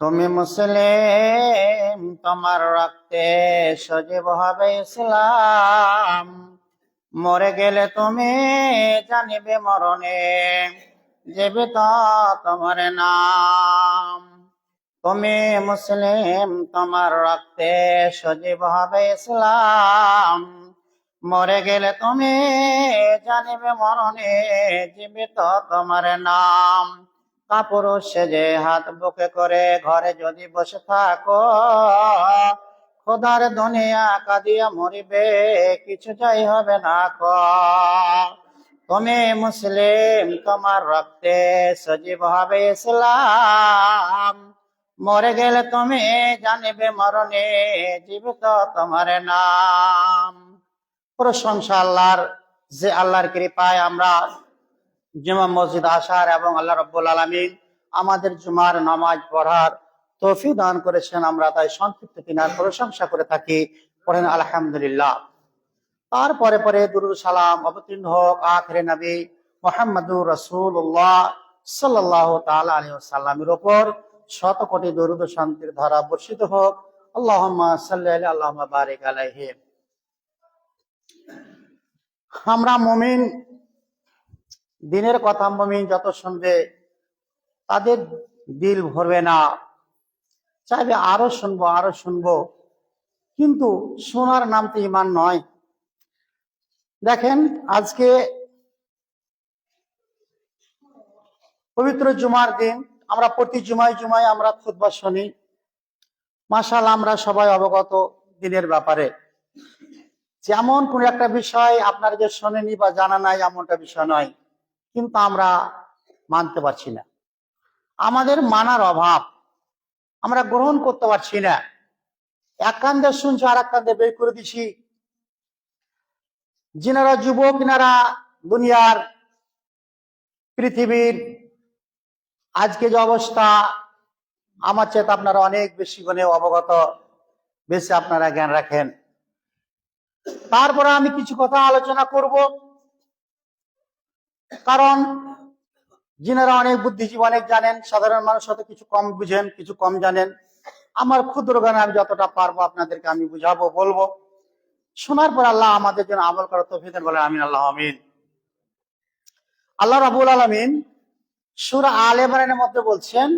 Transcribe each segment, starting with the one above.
তুমি মুসলিম, তোমার রক্তে সজীব হবে ইসলাম। মরে গেলে তুমি জানিবে মরণে, জীবিত তোমার নাম। তুমি মুসলিম, তোমার রক্তে সজীব হবে ইসলাম। মরে গেলে তুমি জানিবে মরণে, জীবিত তোমার নাম। কাপড় সেজে হাত বুকে করে ঘরে যদি বসে থাকো, খোদার দুনিয়া কাঁদিয়া মরিবে, কিছু যাই হবে না ক তুমি মুসলিম, তোমার রক্তে সজীব হবে ইসলাম। মরে গেলে তুমি জানিবে মরণে, জীবিত তোমার নাম। প্রশংসা আল্লাহর, যে আল্লাহর কৃপায় আমরা জুমা মসজিদ আসার এবং আল্লাহ রব্বুল আলমিন আমাদের জুমার নামাজ পড়ার তৌফিক দান করেছেন, আমরা তাই সংক্ষিপ্ত কিনার প্রশংসা করে থাকি। পড়েন, আলহামদুলিল্লাহ। তারপরে পরে দুরুদ সালাম অবতীর্ণ হোক, আখরে নবী মোহাম্মদুর রসুল্লাহ সাল্লাহ তাআলা আলাইহি ওয়াসাল্লামের উপর শত কোটি দরুদ শান্তির ধারা বর্ষিত হোক। বারিক আলাইহি। আমরা মুমিন দিনের কথা মমিন যত শুনবে, তাদের দিল ভরবে না। চাইবে আরও শুনব আরও শুনব। কিন্তু শোনার নাম তো ইমান নয়। দেখেন, আজকে পবিত্র জুমার দিন, আমরা প্রতি জুমায় জুমায় আমরা খুতবা শুনি। মাসাল আমরা সবাই অবগত দিনের ব্যাপারে। যেমন কোন একটা বিষয় আপনার যে শোনেনি বা জানা নাই, এমনটা বিষয় নয়। কিন্তু আমরা মানতে পারছি না। আমাদের মানার অভাব আমরা গ্রহণ করতে পারছি না। এক কান্দে শুনছি আর এক কান্দে বের করে দিছি। যিনারা যুবক কিনারা দুনিয়ার, পৃথিবীর, আজকে যে অবস্থা, আমার চেয়ে আপনারা অনেক বেশি গুণে অবগত, বেশি আপনারা জ্ঞান রাখেন। তারপরে আমি কিছু কথা আলোচনা করব। কারণ যিনারা অনেক বুদ্ধিজীবী, অনেক জানেন, সাধারণ মানুষ হয়তো কিছু কম বুঝেন, কিছু কম জানেন। আমার ক্ষুদ্র জ্ঞানে আমি যতটা পারব আপনাদেরকে আমি বুঝাবো, বলব। শোনার পর আল্লাহ আমাদের জন্য আমল করার তৌফিক দেন বলে আমিন, আল্লাহ আমিন। আল্লাহ রাবুল আলমিন সুরা আল ইমরানের মধ্যে বলছেন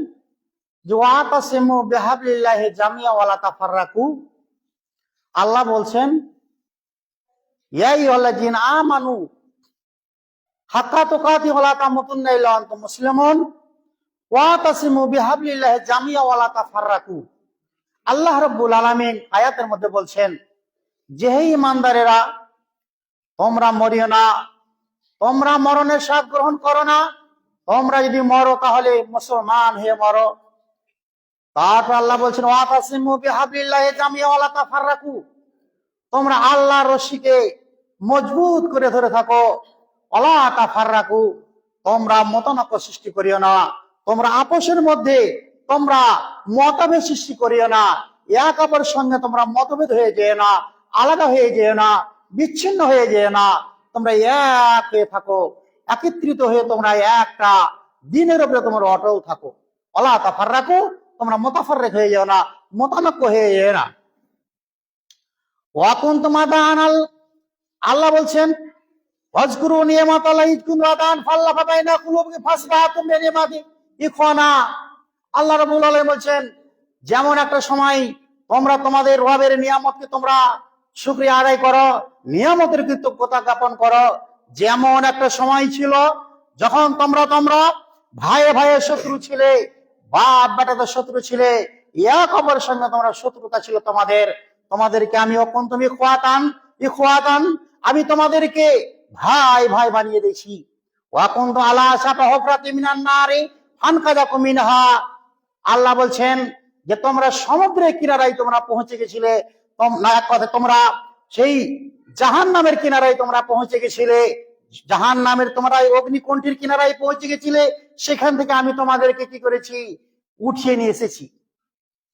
আল্লাহ বলছেন আমানু তুকাতি ওয়াতাসিমু বিহাবলিল্লাহি জামিয়া আল্লাহ রাব্বুল আয়াতের মধ্যে বলছেন, যেহে ইমানদারেরা তোমরা মরিও না, তোমরা মরণের স্বাদ গ্রহণ করো না, তোমরা যদি মরো তাহলে মুসলমান হয়ে মরো। তারপর আল্লাহ বলছেন তোমরা আল্লাহর রশিকে মজবুত করে ধরে থাকো। অলা রাখু তোমরা মতানক্য সৃষ্টি করিও না। তোমরা আপোষের মধ্যে, তোমরা মতভেদ সৃষ্টি করিও না। এক অপরের সঙ্গে তোমরা মতভেদ হয়ে যেও না, আলাদা হয়ে যেও না, বিচ্ছিন্ন হয়ে যেও না। তোমরা এক হয়ে থাকো, একত্রিত হয়ে তোমরা একটা দিনের উপরে তোমরা অটল থাকো। অলা তাফার রাখো তোমরা মোতাফার হয়ে যেও না, মতানক্য হয়ে যেও না। ওয়াকুন তোমাদা আনাল আল্লাহ বলছেন ওয়াজকুরু নিয়ামাত আল্লাহ ইদকুন ওয়াদান ফাল্লা ফাতাইনা কুলুবকে ফাসবাহাতুম বিনিয়ামাতি ইখওয়ানা আল্লাহ রাব্বুল আলামিন বলছেন, যেমন একটা সময় তোমরা তোমাদের রবের নিয়ামতকে তোমরা শুকরিয়া আদায় করো, নিয়ামতের কৃতজ্ঞতা জ্ঞাপন করো। যেমন একটা সময় ছিল যখন তোমরা তোমরা ভাইয়ে ভাইয়ে শত্রু ছিলে, বাপ বেটাদের শত্রু ছিলে এক অপরের সঙ্গে তোমরা শত্রুতা ছিল তোমাদের। তোমাদেরকে আমি অকন তুমি খোয়াতান ই খোয়াতান আমি তোমাদেরকে ভাই ভাই বানিয়ে দিয়েছি। ওয়াকুন তো আলা সাপা হফরাতি মিনান ফানকাদা কুমিনহা আল্লাহ বলছেন যে, তোমরা সমুদ্রের কিনারায় তোমরা পৌঁছে গেছিলে না, এক কথা, তোমরা সেই জাহান নামের কিনারায় তোমরা পৌঁছে গেছিলে জাহান নামের তোমরা অগ্নিকণ্ঠের কিনারায় পৌঁছে গেছিলে, সেখান থেকে আমি তোমাদেরকে কি করেছি? উঠিয়ে নিয়ে এসেছি।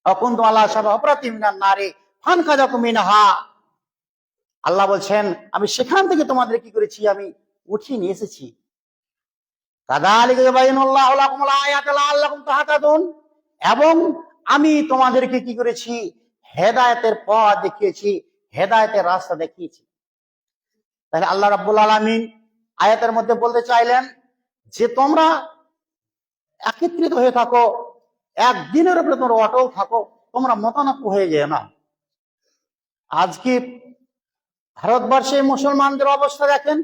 অকুন তো আল্লাহ সাপা হফরাতি মিনান নারে ফানকাদা কুমিনহা আল্লাহ বলছেন, আমি সেখান থেকে তোমাদের কি করেছি? আমি উঠিয়ে নিয়ে এসেছি। এবং আমি তোমাদেরকে কি করেছি? হেদায়তের পথ দেখিয়েছি, হেদায়তের রাস্তা দেখিয়েছি। তাহলে আল্লাহ রাব্বুল আলামিন আয়াতের মধ্যে বলতে চাইলেন যে, তোমরা একত্রিত হয়ে থাকো একদিনের উপরে তোমরা অটল থাকো, তোমরা মতানক্য হয়ে যেও না। আজকে ভারতবর্ষে মুসলমানদের অবস্থা দেখেন।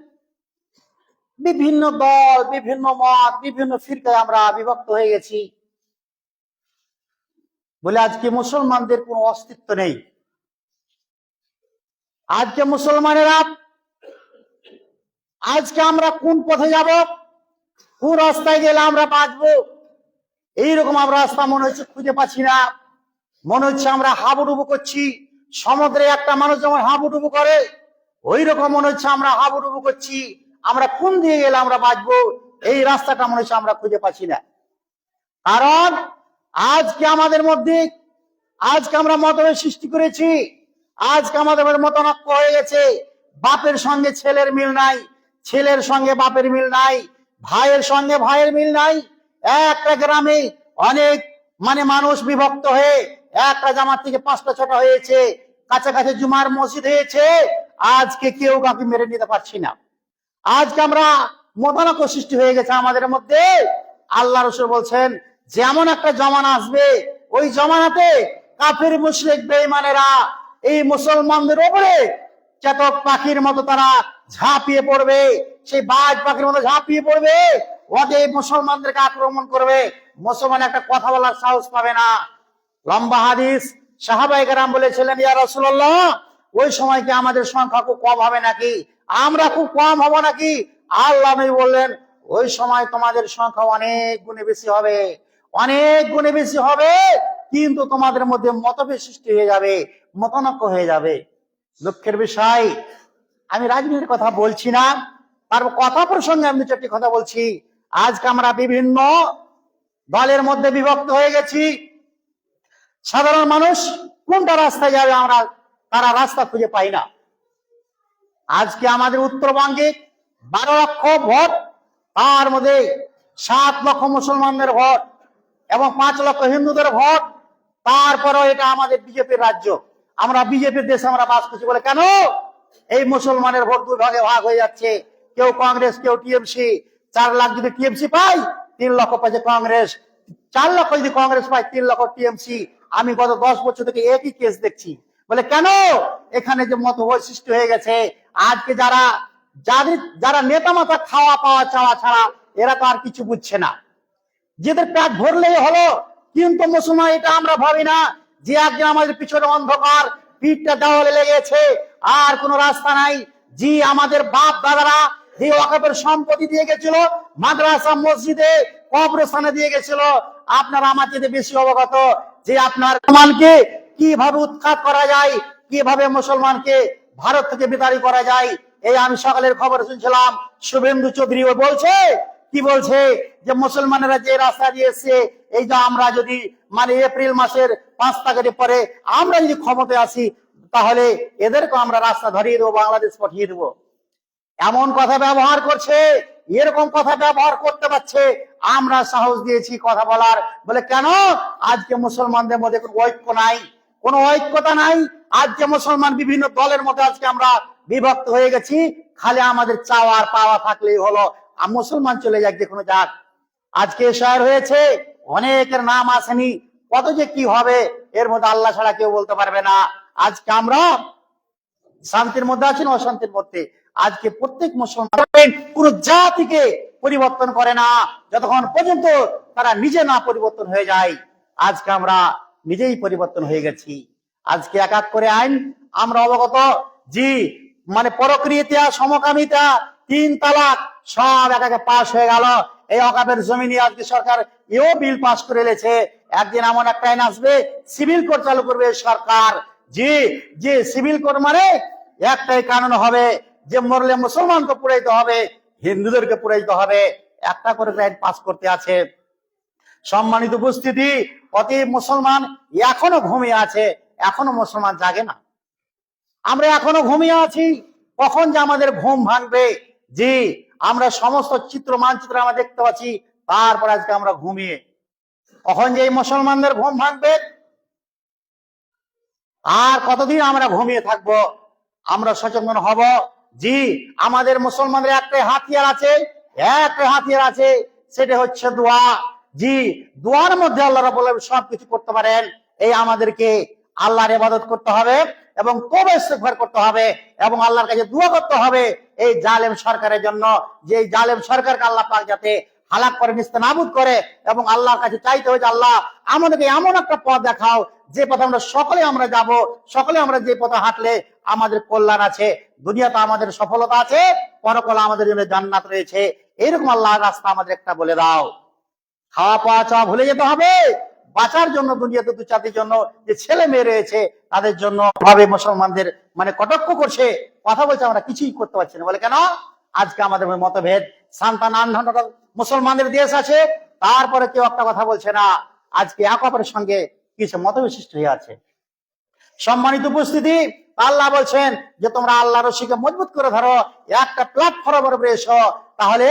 বিভিন্ন দল, বিভিন্ন মত, বিভিন্ন ফিরকায় আমরা বিভক্ত হয়ে গেছি। বলে আজকে মুসলমানদের কোনো অস্তিত্ব নেই। আজকে মুসলমানেরা, আজকে আমরা কোন পথে যাব? কোন রাস্তায় গেলে আমরা বাঁচবো? এইরকম আমরা রাস্তা মনে হচ্ছে খুঁজে পাচ্ছি না। মনে হচ্ছে আমরা হাবুডুবু করছি। সমুদ্রে একটা মানুষ যেমন হাবুডুবু করে ওই রকম মনে হচ্ছে আমরা হাবুডুবু করছি। আমরা কোন দিয়ে গেলে আমরা বাঁচবো? এই রাস্তাটা মনে হচ্ছে আমরা খুঁজে পাচ্ছি না। কারণ আজকে আমাদের মধ্যে, আজকে আমরা মতভেদ সৃষ্টি করেছি। আজকে আমাদের মতানক্য হয়ে গেছে। বাপের সঙ্গে ছেলের মিল নাই, ছেলের সঙ্গে বাপের মিল নাই, ভাইয়ের সঙ্গে ভাইয়ের মিল নাই। একটা গ্রামে অনেক মানে মানুষ বিভক্ত হয়ে, একটা জামাত থেকে পাঁচটা ছটা হয়েছে, কাছাকাছি জুমার মসজিদ হয়েছে। আজকে কেউ কাউকে মেরে নিতে পারছি না। আজকে আমরা মতানক্য সৃষ্টি হয়ে গেছে আমাদের মধ্যে। আল্লাহ রসুল বলছেন, যেমন একটা জমানা আসবে, ওই জমানাতে কাফের, মুশরিক, বেঈমানেরা এই মুসলমানদের উপরে চেতক পাখির মতো তারা ঝাঁপিয়ে পড়বে, সেই বাজ পাখির মতো ঝাঁপিয়ে পড়বে ওদের মুসলমানদেরকে আক্রমণ করবে। মুসলমান একটা কথা বলার সাহস পাবে না। লম্বা হাদিস সাহাবাইকার বলেছিলেন, ইয়া রাসূলুল্লাহ ওই সময় কি আমাদের সংখ্যা খুব কম হবে নাকি? আমরা খুব কম হব নাকি? আল্লাহ বললেন, ওই সময় তোমাদের সংখ্যা অনেক গুণে বেশি হবে। অনেক গুণে বেশি হবে, কিন্তু তোমাদের মধ্যে মতভেদ সৃষ্টি হয়ে যাবে, মতানক্য হয়ে যাবে। দুঃখের বিষয়, আমি রাজনীতির কথা বলছি না, তার কথা প্রসঙ্গে আমি চারটি কথা বলছি। আজকে আমরা বিভিন্ন দলের মধ্যে বিভক্ত হয়ে গেছি। সাধারণ মানুষ কোনটা রাস্তায় যাবে আমরা তারা রাস্তা খুঁজে পায় না। আজকে আমাদের উত্তরবঙ্গে বারো লক্ষ ভোট, তার মধ্যে সাত লক্ষ মুসলমানদের ভোট এবং পাঁচ লক্ষ হিন্দুদের ভোট। তারপরেও এটা আমাদের বিজেপির রাজ্য। আমরা বিজেপির দেশে আমরা বাস করছি বলে কেন? এই মুসলমানের ভোট দুই ভাগে ভাগ হয়ে যাচ্ছে। কেউ কংগ্রেস, কেউ টিএমসি। চার লাখ যদি টিএমসি পাই তিন লক্ষ পাইছে কংগ্রেস। চার লক্ষ যদি কংগ্রেস পাই তিন লক্ষ টিএমসি। আমি গত দশ বছর থেকে একই কেস দেখছি। বলে, কেন? এখানে যে মত সৃষ্টি হয়ে গেছে। আজকে যারা, যাদের, যারা নেতা মাথা খাওয়া পাওয়া চাওয়া ছাড়া, এরা তো আর কিছু বুঝছে না। যেদের পেট ভরলেই হলো, কিন্তু মুসলমান, এটা আমরা ভাবি না যে একদিন আমাদের পিছনে অন্ধকার, পিঠটা দেওয়ালে লেগেছে, আর কোনো রাস্তা নাই। জি, আমাদের বাপ দাদারা যে ওয়াকাপের সম্পত্তি দিয়ে গেছিল, মাদ্রাসা, মসজিদে, কবরস্থানে দিয়ে গেছিল, আপনারা আমার চেয়ে বেশি অবগত যে আপনার মুসলমানকে কীভাবে উৎখাত করা যায়, কীভাবে মুসলমানকে ভারত থেকে বিতাড়ি করা যায়, এই আমি সকালের খবর শুনছিলাম। শুভেন্দু চৌধুরী বলছে, কি বলছে যে মুসলমানেরা যে রাস্তা দিয়ে এসছে, এই যে আমরা যদি মানে এপ্রিল মাসের পাঁচ তারিখের পরে আমরা যদি ক্ষমতায় আসি, তাহলে এদেরকে আমরা রাস্তা ধরিয়ে দেবো, বাংলাদেশ পাঠিয়ে দেবো। এমন কথা ব্যবহার করছে, এরকম কথা ব্যবহার করতে পারছে, আমরা সাহস দিয়েছি কথা বলার, বলে কেন? আজকে মুসলমানদের মধ্যে কোনো ঐক্য নাই। কোনো ঐক্যতা নাই। আজকে মুসলমান বিভিন্ন দলের মধ্যে আজকে আমরা বিভক্ত হয়ে গেছি। খালি আমাদের চাওয়ার পাওয়া থাকলেই হলো। মুসলমান চলে যাক যে কোনো যাক। আজকে শায়ের হয়েছে, অনেকের নাম আসেনি। কত যে কি হবে, এর মধ্যে আল্লাহ ছাড়া কেউ বলতে পারবে না। আজকে আমরা শান্তির মধ্যে আছি না অশান্তির মধ্যে। আজকে প্রত্যেক মুসলমান কোন জাতিকে পরিবর্তন করে না। যতক্ষণ পর্যন্ত তারা নিজে না পরিবর্তন হয়ে যায়, আজকে আমরা নিজেই পরিবর্তন হয়ে গেছি। আজকে এক এক করে আইন, আমরা অবগত জি মানে পরক্রিয়া সমকামিতা, তিন তালাক, সব এক পাশ হয়ে গেল। এই অকাপের জমিনে আজকে সরকার এও বিল পাস করে এলেছে একদিন এমন একটা আইন আসবে, সিভিল কোড চালু করবে সরকার। জি যে সিভিল কোড মানে একটাই কারণ হবে, যে মরলে মুসলমানকে পুরাইতে হবে, হিন্দুদেরকে পুরাইতে হবে। একটা করে আইন পাস করতে আছে। সম্মানিত উপস্থিতি অতি মুসলমান এখনও ঘুমিয়ে আছে, এখনও মুসলমান জাগে না। আমরা এখনও ঘুমিয়ে আছি, কখন যে আমাদের ঘুম ভাঙবে? জি, আমরা সমস্ত চিত্র, মানচিত্র আমরা দেখতে পাচ্ছি, তারপর আজকে আমরা ঘুমিয়ে। কখন যে এই মুসলমানদের ঘুম ভাঙবে? আর কতদিন আমরা ঘুমিয়ে থাকব? আমরা সচেতন হব। জি, আমাদের মুসলমানদের একটাই হাতিয়ার আছে, একটাই হাতিয়ার আছে, সেটা হচ্ছে দোয়া। জি, দোয়ার মধ্যে আল্লাহ আলামিন সবকিছু করতে পারেন। এই আমাদেরকে আল্লাহর ইবাদত করতে হবে এবং তবে ইস্তেগফার করতে হবে এবং আল্লাহর কাছে দোয়া করতে হবে এই জালেম সরকারের জন্য। যে জালেম সরকারকে আল্লাহ পাক যাতে হালাক করে নিস্তে নাবুদ করে এবং আল্লাহর কাছে চাইতে হবে যে আল্লাহ আমাদেরকে এমন একটা পথ দেখাও যে পথে আমরা সকলে আমরা যাব, সকলে আমরা যে পথে হাঁটলে আমাদের কল্যাণ আছে, দুনিয়াতে আমাদের সফলতা আছে, পরকালে আমাদের জন্য জান্নাত রয়েছে। এরকম আল্লাহর রাস্তা আমাদের একটা বলে দাও। খাওয়া পাওয়া চাওয়া ভুলে যেতে হবে। বাঁচার জন্য, দুনিয়াতে দু চারটির জন্য যে ছেলে মেয়ে রয়েছে, তাদের জন্য ভাবে মুসলমানদের মানে কটাক্ষ করছে, কথা বলছে আমরা কিছুই করতে পারছি না। বলে কেন? আজকে আমাদের মতভেদ সান্তান আন্ধানটা মুসলমানদের দেশ আছে, তারপরে কেউ একটা কথা বলছে না। আজকে এক অপরের সঙ্গে কিছু মতভেদ সৃষ্টি হয়ে আছে। সম্মানিত উপস্থিতি, আল্লাহ বলছেন যে তোমরা আল্লাহ রশিকে মজবুত করে ধরো, একটা প্ল্যাটফর্মের উপরে এসো, তাহলে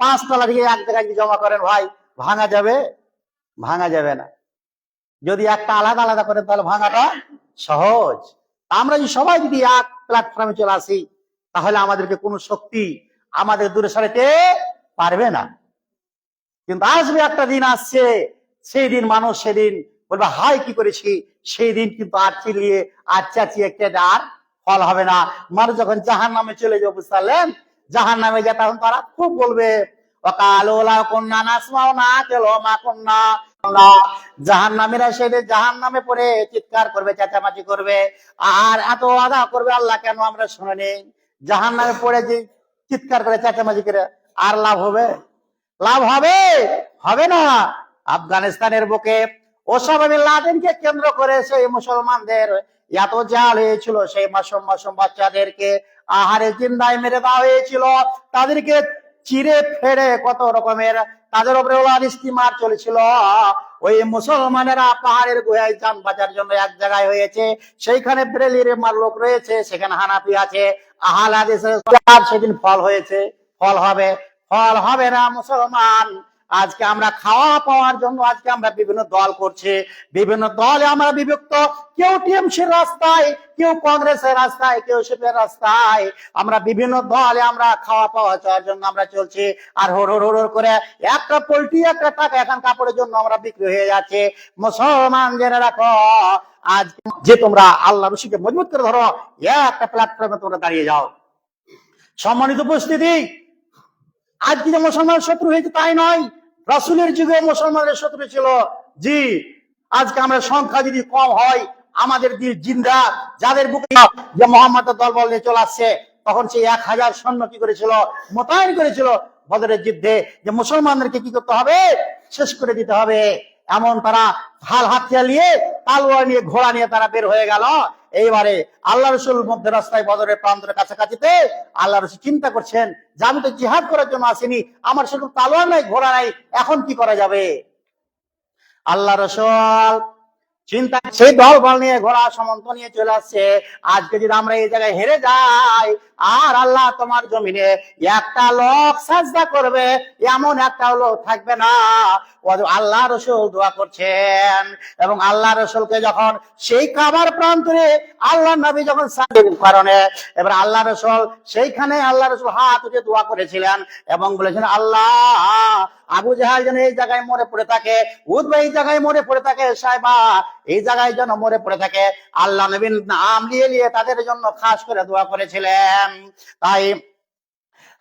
পাঁচ তলা থেকে এক জায়গায় জমা করেন ভাই। ভাঙা যাবে ভাঙা যাবে না। যদি একটা আলাদা আলাদা করেন তাহলে ভাঙাটা সহজ। আমরা যদি সবাই যদি এক প্ল্যাটফর্মে চলে আসি, তাহলে আমাদেরকে কোনো শক্তি আমাদের দূরে সরাতে পারবে না। কিন্তু আসবে একটা দিন, আসছে, সেই দিন মানুষ সেদিন বলবে হাই কি করেছি? সেই দিন কিন্তু আর চিলিয়ে আর চাচিয়ে কেটে আর ফল হবে না। মানুষ যখন জাহান নামে চলে যাবে, বুঝতে পারলেন? জাহান নামে যায় তখন তারা খুব বলবে জাহান নামেরা জাহান নামে পড়ে, চিৎকার করবে, চেঁচামাচি করবে। আর এত আদা করবে আল্লাহ, কেন আমরা জাহান নামে পড়ে যে চিৎকার করে, চেঁচামাচি করে, আর লাভ হবে? লাভ হবে? হবে না। আফগানিস্তানের বুকে লাদেনকে কেন্দ্র করে সেই মুসলমানদের এত জাল হয়েছিল, সেই মাসুম মাসুম বাচ্চাদেরকে আহারে জিন্দায় মেরে দেওয়া হয়েছিল। তাদেরকে চিরে ফেড়ে কত রকমের, তাদের উপরে স্টিমার চলেছিল। ওই মুসলমানেরা পাহাড়ের গুহায় যান বাঁচার জন্য এক জায়গায় হয়েছে, সেইখানে ব্রেলির মার লোক রয়েছে, সেখানে হানাপি আছে আহাল আদেশ সেদিন ফল হয়েছে, ফল হবে ফল হবে না মুসলমান। আজকে আমরা খাওয়া পাওয়ার জন্য আজকে আমরা বিভিন্ন দল করছে, বিভিন্ন দলে আমরা বিভক্ত। কেউ টিএমসির রাস্তায়, কেউ কংগ্রেসের রাস্তায়, কেউ শিপের রাস্তায়। আমরা বিভিন্ন দলে আমরা খাওয়া পাওয়া চাওয়ার জন্য আমরা চলছি। আর হর হর হর করে একটা পোল্ট্রি, একটা টাকা এখন কাপড়ের জন্য আমরা বিক্রি হয়ে যাচ্ছে। মুসলমান জেনে রাখো। আজ যে তোমরা আল্লাহ রশিকে মজবুত করে ধরো, একটা প্ল্যাটফর্মে তোমরা দাঁড়িয়ে যাও। সম্মানিত উপস্থিতি আজকে যে মুসলমান শত্রু হয়েছে তাই নয়। রাসুলের যুগে মুসলমানের শত্রু ছিল। জি, আজকে আমরা সংখ্যা যদি কম হয়, আমাদের জিন্দা যাদের বুকে যে মোহাম্মদ দল বল নিয়ে চলে আসছে, তখন সেই এক হাজার সৈন্য কি করেছিল? মোতায়েন করেছিল বদরের যুদ্ধে। যে মুসলমানদেরকে কি করতে হবে? শেষ করে দিতে হবে। এমন তারা হাল হাতিয়ার নিয়ে, তালোয়ার নিয়ে, ঘোড়া নিয়ে তারা বের হয়ে গেল। এইবারে আল্লাহ রসুল মধ্যে রাস্তায় বদরের প্রান্তরের কাছাকাছিতে আল্লাহ রসুল চিন্তা করছেন, যে আমি তো জিহাদ করার জন্য আসিনি, আমার শুধু তালোয়ার নাই, ঘোড়া নাই, এখন কি করা যাবে? আল্লাহ রসুল চিন্তা সেই দল বল নিয়ে ঘোড়া সমন্ত নিয়ে চলে আসছে। আজকে যদি আমরা এই জায়গায় হেরে যাই, আর আল্লাহ তোমার জমিনে একটা লোক সাজদা করবে, এমন একটা লোক থাকবে না। আল্লাহ রসুল দোয়া করছেন। এবং আল্লাহ রসুলকে যখন সেই কাবার প্রান্তরে আল্লাহ নবী যখন কারণে এবার আল্লাহ রসুল সেইখানে আল্লাহ রসুল হাত উঠে দোয়া করেছিলেন এবং বলেছেন, আল্লাহ, আবু জাহাল যেন এই জায়গায় মরে পড়ে থাকে উদ্বা এই জায়গায় মরে পড়ে থাকে সাহেবা এই জায়গায় যেন মরে পড়ে থাকে। আল্লাহ নবীন নাম নিয়ে নিয়ে তাদের জন্য খাস করে দোয়া করেছিলেন। তাই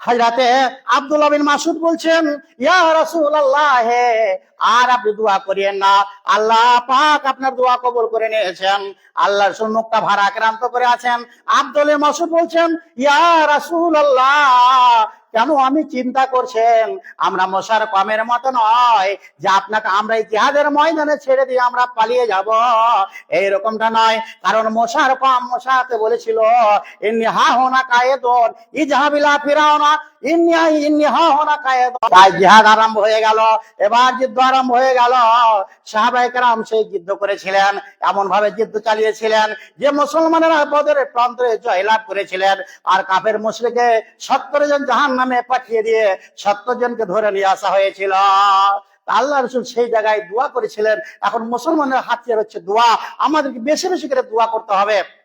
হাজরাতে আব্দুল্লাহ বিন মাসুদ বলছেন, ইয়া রাসূলুল্লাহ হে আর আপনি দোয়া করিয়েন না। আল্লাহ পাক আপনার দোয়া কবুল করে নিয়েছেন। আল্লাহর ভাড়া আক্রান্ত করে আছেন। আব্দুল মাসুদ বলছেন, ইয়া রাসূলুল্লাহ কেন আমি চিন্তা করছেন? আমরা মশার কমের মতো নয় যে আপনাকে আমরা ইতিহাদের ময়দানে ছেড়ে দিয়ে আমরা পালিয়ে যাব। এইরকমটা নয়। কারণ মশার কম মশাতে বলেছিল এমনি হা হোনা কায়ে দোন ইজাহাবিলা ফিরাওনা ইন্নি আর মুশরিকে সত্তর জন জাহান নামে পাঠিয়ে দিয়ে সত্তর জনকে ধরে নিয়ে আসা হয়েছিল। আল্লাহ রসুল সেই জায়গায় দোয়া করেছিলেন। এখন মুসলমানের হাতিয়ার হচ্ছে দোয়া। আমাদেরকে বেশি বেশি করে দোয়া করতে হবে।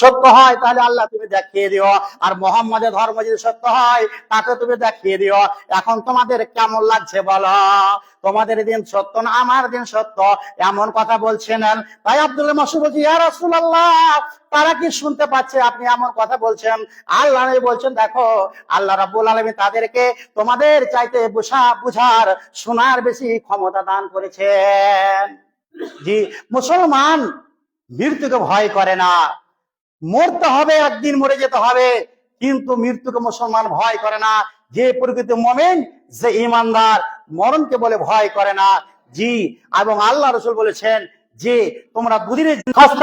সত্য হয়, তাহলে আল্লাহ তুমি দেখিয়ে দিও। আর মোহাম্মদের ধর্ম যদি সত্য হয়, তাকে তুমি দেখিয়ে দিও। এখন তোমাদের কেমন লাগছে বলো? তোমাদের দিন সত্য না আমার দিন সত্য? এমন কথা বলছেন তাই আব্দুল মাসুদ বলছি, ইয়া রাসূলুল্লাহ, তারা কি শুনতে পাচ্ছে? আপনি এমন কথা বলছেন। আল্লাহ বলছেন, দেখো, আল্লাহ রাব্বুল আলামিন তাদেরকে তোমাদের চাইতে বুঝা, বুঝার, শোনার বেশি ক্ষমতা দান করেছেন। জি, মুসলমান মৃত্যুকে ভয় করে না। মরতে হবে, একদিন মরে যেতে হবে। কিন্তু মৃত্যুকে মুসলমান ভয় করে না। যে প্রকৃত মোমেন যে ইমানদার মরণকে বলে ভয় করে না। জি, এবং আল্লাহ রসুল বলেছেন যে, তোমরা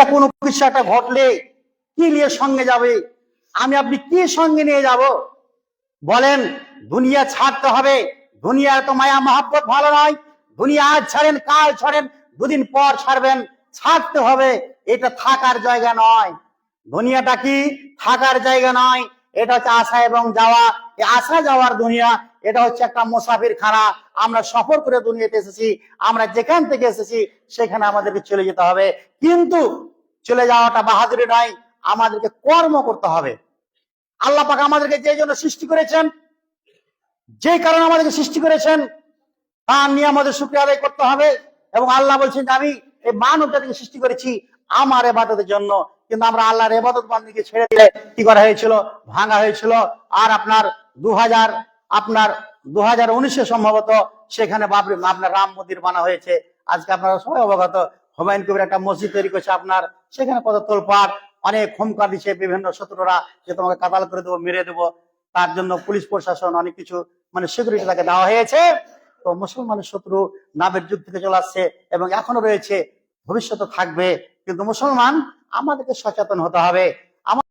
কোনো একটা ঘটলে, কি নিয়ে সঙ্গে যাবে? আমি, আপনি কি সঙ্গে নিয়ে যাব? বলেন, দুনিয়া ছাড়তে হবে। দুনিয়ার তো মায়া, মহাব্বত ভালো নয়। দুনিয়া আজ ছাড়েন, কাল ছাড়েন, দুদিন পর ছাড়বেন। ছাড়তে হবে, এটা থাকার জায়গা নয়। দুনিয়াটা কি? থাকার জায়গা নয় এটা হচ্ছে আসা এবং যাওয়া। এই আসা যাওয়ার দুনিয়া, এটা হচ্ছে একটা মুসাফির খানা আমরা সফর করে দুনিয়াতে এসেছি, আমরা যেখান থেকে এসেছি, সেখানে আমাদেরকে চলে যেতে হবে। কিন্তু চলে যাওয়াটা বাহাদুরি নয়, আমাদেরকে কর্ম করতে হবে। আল্লাহ পাক আমাদেরকে যে জন্য সৃষ্টি করেছেন, যে কারণে আমাদেরকে সৃষ্টি করেছেন, তার নিয়ে আমাদের শুক্রিয়া আদায় করতে হবে। এবং আল্লাহ বলছেন আমি এই মানব জাতিকে সৃষ্টি করেছি আমার এবাদতের জন্য। কিন্তু আমরা আল্লাহর এবাদত বান্দিকে ছেড়ে দিলে কি করা হয়েছিল? ভাঙা হয়েছিল। আর আপনার দু আপনার দু হাজার সম্ভবত সেখানে বাবরি আপনার রাম মন্দির বানা হয়েছে। আজকে আপনারা সবাই অবগত। হুমায়ুন কবির একটা মসজিদ তৈরি করেছে আপনার। সেখানে কত তোলপাড় অনেক হোমকার দিচ্ছে বিভিন্ন শত্রুরা যে তোমাকে কাতাল করে দেবো, মেরে দেবো। তার জন্য পুলিশ প্রশাসন অনেক কিছু মানে সিকিউরিটি তাকে দেওয়া হয়েছে। তো মুসলমানের শত্রু নাবের যুগ থেকে চলে আসছে এবং এখনও রয়েছে। ভবিষ্যতে থাকবে। কিন্তু মুসলমান আমাদেরকে সচেতন হতে হবে।